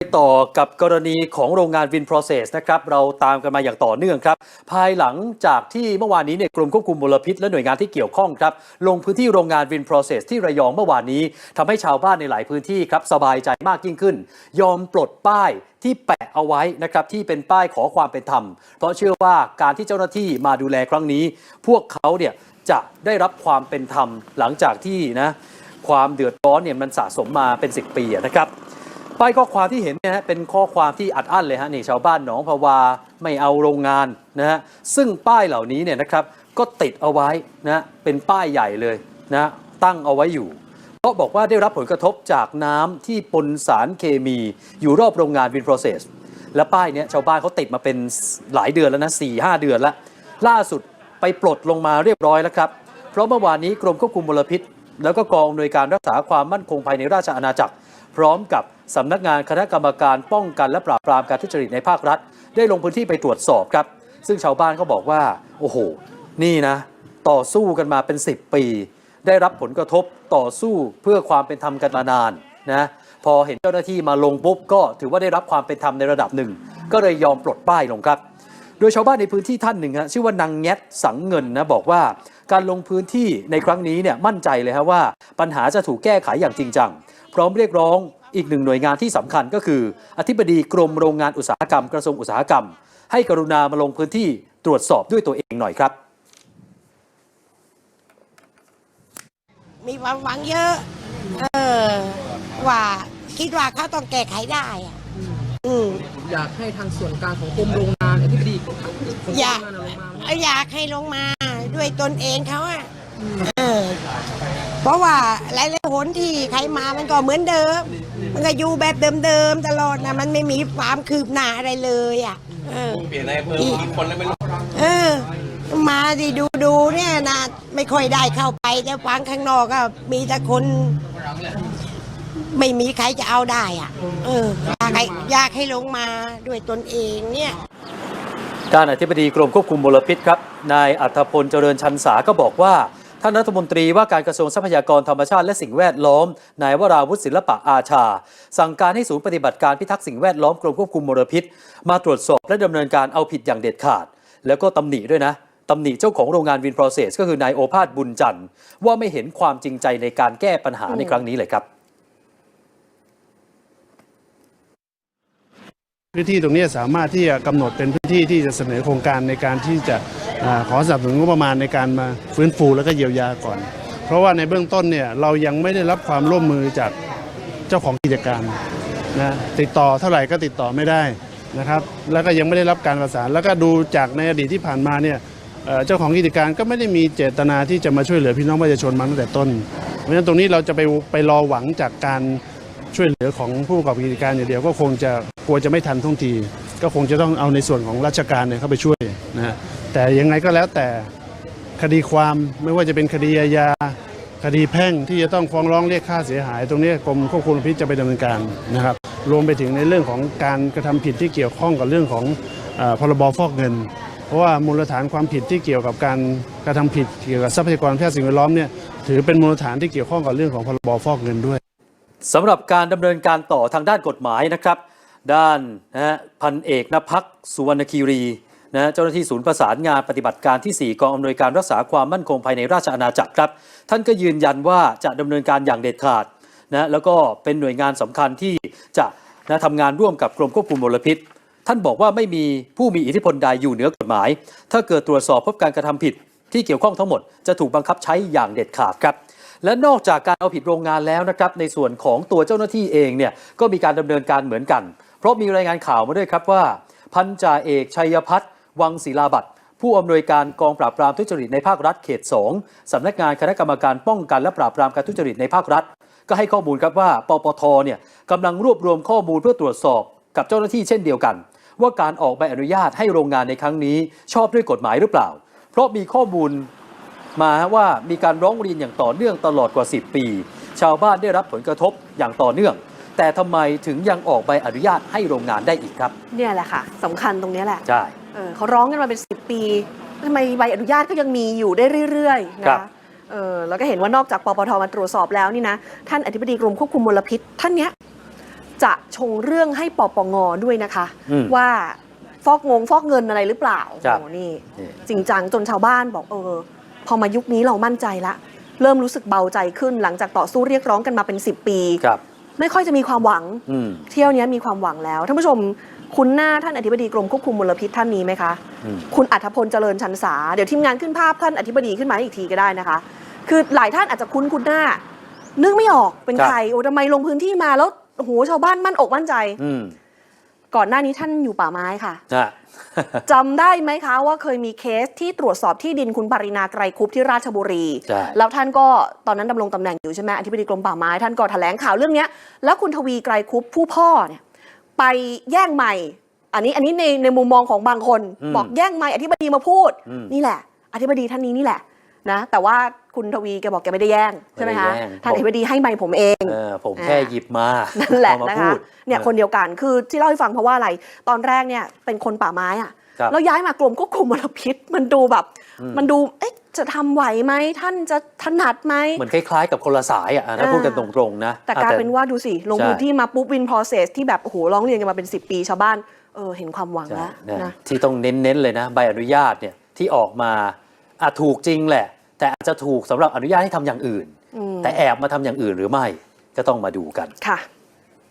ต่อกับกรณีของโรงงานวิน Process นะครับเราตามกันมาอย่างต่อเนื่องครับ ภายหลังจากที่เมื่อวานนี้เนี่ยกรมควบคุมมลพิษ และหน่วยงานที่เกี่ยวข้องครับ ลงพื้นที่โรงงานวิน Process ที่ระยองเมื่อวานนี้ทำให้ชาวบ้านในหลายพื้นที่ครับสบายใจมากยิ่งขึ้น ยอมปลดป้ายที่แปะเอาไว้นะครับที่เป็นป้ายขอความเป็นธรรม เพราะเชื่อว่าการที่เจ้าหน้าที่มาดูแลครั้งนี้ พวกเขาเนี่ยจะได้รับความเป็นธรรมหลังจากที่นะความเดือดร้อนเนี่ยมันสะสมมาเป็น 10 ปีนะครับ ป้ายข้อความที่เห็นเนี่ยฮะเป็นข้อความที่อัดอั้นเลยฮะนี่ชาวบ้านหนองพะวาไม่เอาโรงงานนะฮะซึ่งป้ายเหล่านี้เนี่ยนะครับก็ติดเอาไว้นะเป็นป้ายใหญ่เลยนะตั้งเอาไว้อยู่เพราะบอกว่าได้รับผลกระทบจากน้ำที่ปนสารเคมีอยู่รอบโรงงานวินโปรเซสและป้ายเนี้ยชาวบ้านเขาติดมาเป็นหลายเดือนแล้วนะสี่ห้าเดือนล้วล่าสุดไปปลดลงมาเรียบร้อยแล้วครับเพราะเมื่อวานนี้กรมควบคุมมลพิษ แล้วก็กองอำนวยการรักษาความมั่นคงภายในราชอาณาจักร พร้อมกับสำนักงานคณะกรรมการป้องกันและปราบปรามการทุจริตในภาครัฐ ได้ลงพื้นที่ไปตรวจสอบครับ ซึ่งชาวบ้านก็บอกว่า โอ้โห นี่นะ ต่อสู้กันมาเป็น 10 ปี ได้รับผลกระทบต่อสู้เพื่อความเป็นธรรมกันมานานนะพอเห็นเจ้าหน้าที่มาลงปุ๊บก็ถือว่าได้รับความเป็นธรรมในระดับหนึ่ง ก็เลยยอมปลดป้ายลงครับโดยชาวบ้านในพื้นที่ท่านหนึ่งฮะชื่อว่านางแงดสังเงินนะบอกว่าการลงพื้นที่ในครั้งนี้เนี่ยมั่นใจเลยฮะว่า ปัญหาจะถูกแก้ไขอย่างจริงจัง พร้อมเรียกร้องอีกหนึ่งหน่วยงานที่สำคัญก็คือ อธิบดีกรมโรงงานอุตสาหกรรมกระทรวงอุตสาหกรรม ให้กรุณามาลงพื้นที่ตรวจสอบด้วยตัวเองหน่อยครับ มีความหวังเยอะ เออว่าคิดว่าเขาต้องแก้ไขได้อะอืมอยากให้ทางส่วนกลางของกรมโรงงานอธิบดีของกรมอยากโรงงานลงมาเอาอยากให้ลงมาด้วยตนเองเขาอะเออ เพราะว่าหลายๆหนที่ใครมามันก็เหมือนเดิม มันก็อยู่แบบเดิมๆตลอดนะมันไม่มีความคืบหน้าอะไรเลยอะเออเปลี่ยนนายอำเภอกี่คนแล้วไม่รู้เออ มาดิดูดูๆเนี่ยนะไม่ค่อยได้เข้าไปแต่ฟังข้างนอกก็มีแต่คน ไม่มีใครจะเอาได้อะ เอออยากให้อยากให้ลงมาด้วยตนเองเนี่ยด้านอธิบดีกรมควบคุมมลพิษครับ นายอัธพลเจริญชันสาก็บอกว่า ท่านรัฐมนตรีว่าการกระทรวงทรัพยากรธรรมชาติและสิ่งแวดล้อมนายวราวุฒิศิลปะอาชา สั่งการให้ศูนย์ปฏิบัติการพิทักษ์สิ่งแวดล้อมกรมควบคุมมลพิษ มาตรวจสอบและดำเนินการเอาผิดอย่างเด็ดขาด แล้วก็ตำหนิด้วยนะตำหนิเจ้าของโรงงานวินโปรเซสก็คือนายโอภาสบุญจันทร์ว่าไม่เห็นความจริงใจในการแก้ปัญหาในครั้งนี้เลยครับพื้นที่ตรงนี้สามารถที่จะกำหนดเป็นพื้นที่ที่จะเสนอโครงการในการที่จะ ขอสนับสนุนงบประมาณในการมาฟื้นฟูแล้วก็เยียวยาก่อน เพราะว่าในเบื้องต้นเนี่ยเรายังไม่ได้รับความร่วมมือจากเจ้าของกิจการนะติดต่อเท่าไหร่ก็ติดต่อไม่ได้นะครับ แล้วก็ยังไม่ได้รับการประสาน แล้วก็ดูจากในอดีตที่ผ่านมาเนี่ยเจ้าของกิจการก็ไม่ได้มีเจตนาที่จะมาช่วยเหลือพี่น้องประชาชนมาตั้งแต่ต้น เพราะฉะนั้นตรงนี้เราจะไปไปรอหวังจากการช่วยเหลือของผู้ประกอบกิจการอย่างเดียวก็คงจะกลัวจะไม่ทันท่วงที ก็คงจะต้องเอาในส่วนของราชการเนี่ยเข้าไปช่วยนะฮะ แต่ยังไงก็แล้วแต่คดีความไม่ว่าจะเป็นคดีอาญาคดีแพ่งที่จะต้องฟ้องร้องเรียกค่าเสียหาย ตรงนี้กรมควบคุมพิษจะไปดำเนินการนะครับ รวมไปถึงในเรื่องของการกระทำผิดที่เกี่ยวข้องกับเรื่องของอพรบฟอกเงิน เพราะว่ามูลฐานความผิดที่เกี่ยวกับการกระทำผิดเกี่ยวกับทรัพยากรแพทย์สิ่งแวดล้อมเนี่ยถือเป็นมูลฐานที่เกี่ยวข้องกับเรื่องของพรบฟอกเงินด้วยสำหรับการดำเนินการต่อทางด้านกฎหมายนะครับ ด้านนะพันเอกนภักสุวรรณคีรี นะเจ้าหน้าที่ศูนย์ประสานงานปฏิบัติการที่ 4 กองอำนวยการรักษาความมั่นคงภายในราชอาณาจักรครับ ท่านก็ยืนยันว่าจะดำเนินการอย่างเด็ดขาดนะแล้วก็เป็นหน่วยงานสำคัญที่จะนะทำงานร่วมกับกรมควบคุมมลพิษ ท่านบอกว่าไม่มีผู้มีอิทธิพลใดอยู่เหนือกฎหมาย ถ้าเกิดตรวจสอบพบการกระทำผิด ที่เกี่ยวข้องทั้งหมดจะถูกบังคับใช้อย่างเด็ดขาดครับและนอกจากการเอาผิดโรงงานแล้วนะครับในส่วนของตัวเจ้าหน้าที่เองเนี่ยก็มีการดำเนินการเหมือนกัน เพราะมีรายงานข่าวมาด้วยครับว่า พันจ่าเอกชัยพัฒน์ วังศิลาบัตรผู้อำนวยการกองปราบปรามทุจริตในภาครัฐเขต 2 สำนักงานคณะกรรมการป้องกันและปราบปรามการทุจริตในภาครัฐ ก็ให้ข้อมูลครับว่า ปปทเนี่ยกำลังรวบรวมข้อมูลเพื่อตรวจสอบกับเจ้าหน้าที่เช่นเดียวกัน ว่าการออกใบอนุญาตให้โรงงานในครั้งนี้ ชอบด้วยกฎหมายหรือเปล่า เพราะมีข้อมูลมาว่ามีการร้องเรียนอย่างต่อเนื่องตลอดกว่า 10 ปี ชาวบ้านได้รับผลกระทบอย่างต่อเนื่อง แต่ทำไมถึงยังออกใบอนุญาตให้โรงงานได้อีกครับ เนี่ยแหละค่ะสำคัญตรงเนี้ยแหละ ใช่ เออเขาร้องกันมาเป็น 10 ปีทำไมใบอนุญาตก็ยังมีอยู่ได้เรื่อยๆครันะบเออแล้วก็เห็นว่านอกจากปปทมาตรวจสอบแล้วนี่นะ ท่านอธิบดีกรมควบคุมมลพิษ ท่านเนี้ยจะชงเรื่องให้ปปงด้วยนะคะ อืมว่าฟอกงงฟอกเงินอะไรหรือเปล่าครับ โอ้นี่ นี่ จริงจังจนชาวบ้านบอกเออ พอมายุคนี้เรามั่นใจละ เริ่มรู้สึกเบาใจขึ้นหลังจากต่อสู้เรียกร้องกันมาเป็น 10 ปี ครับ ไม่ค่อยจะมีความหวัง อืม เที่ยวนี้มีความหวังแล้วท่านผู้ชม คุ้นหน้าท่านอธิบดีกรมควบคุมมลพิษท่านนี้ไหมคะอืมคุณอัธพลเจริญชันษาเดี๋ยวทีมงานขึ้นภาพท่านอธิบดีขึ้นมาให้อีกทีก็ได้นะคะ คือหลายท่านอาจจะคุ้นคุณหน้า นึกไม่ออกเป็นครับใครโอ้ทำไมลงพื้นที่มาแล้วโอ้โหชาวบ้านมั่นอกมั่นใจอืมก่อนหน้านี้ท่านอยู่ป่าไม้ค่ะนะจำได้ไหมคะว่าเคยมีเคสที่ตรวจสอบที่ดินคุณปรินาไกรคุปที่ราชบุรีใช่แล้วท่านก็ตอนนั้นดำรงตำแหน่งอยู่ใช่ไหมอธิบดีกรมป่าไม้ท่านก็แถลงข่าวเรื่องเนี้ยแล้วคุณทวีไกรคุปผู้พ่อเนี่ย ไปแย่งใหม่ อันนี้อันนี้ในในมุมมองของบางคน อืมบอกแย่งใหม่อธิบดีมาพูด อืมนี่แหละ อธิบดีท่านนี้นี่แหละนะแต่ว่าคุณทวีแกบอกแกไม่ได้แย่งใช่ไหมคะไม่ได้แย่ง ท่านอธิบดีให้ใหม่ผมเอง เออผมแค่หยิบมานั่นแหละเอามานะพูคะดเนี่ยออคนเดียวกันคือที่เล่าให้ฟังเพราะว่าอะไร ตอนแรกเนี่ยเป็นคนป่าไม้อะครับแล้วย้ายมากรมควบคุมมลพิษ มันดูแบบ อืม มันดูเอ๊ะ จะทำไหวไหมท่านจะถนัดไหมเหมือนคล้ายๆกับคนละสายอะถ้าอ่าพูดกันตรงๆนะ แต่กลายเป็นว่าดูสิ ลงใช่พื้นที่มาปุ๊บวิน process ที่แบบโอ้โหร้องเรียนกันมาเป็น 10 ปีชาวบ้านเออเห็นความหวังใช่แล้วเนี่ยนะที่ต้องเน้นๆเลยนะ ใบอนุญาตเนี่ยที่ออกมาอาจถูกจริงแหละ แต่อาจจะถูกสำหรับอนุญาตให้ทำอย่างอื่นอืมแต่แอบมาทำอย่างอื่นหรือไม่ก็ต้องมาดูกันค่ะ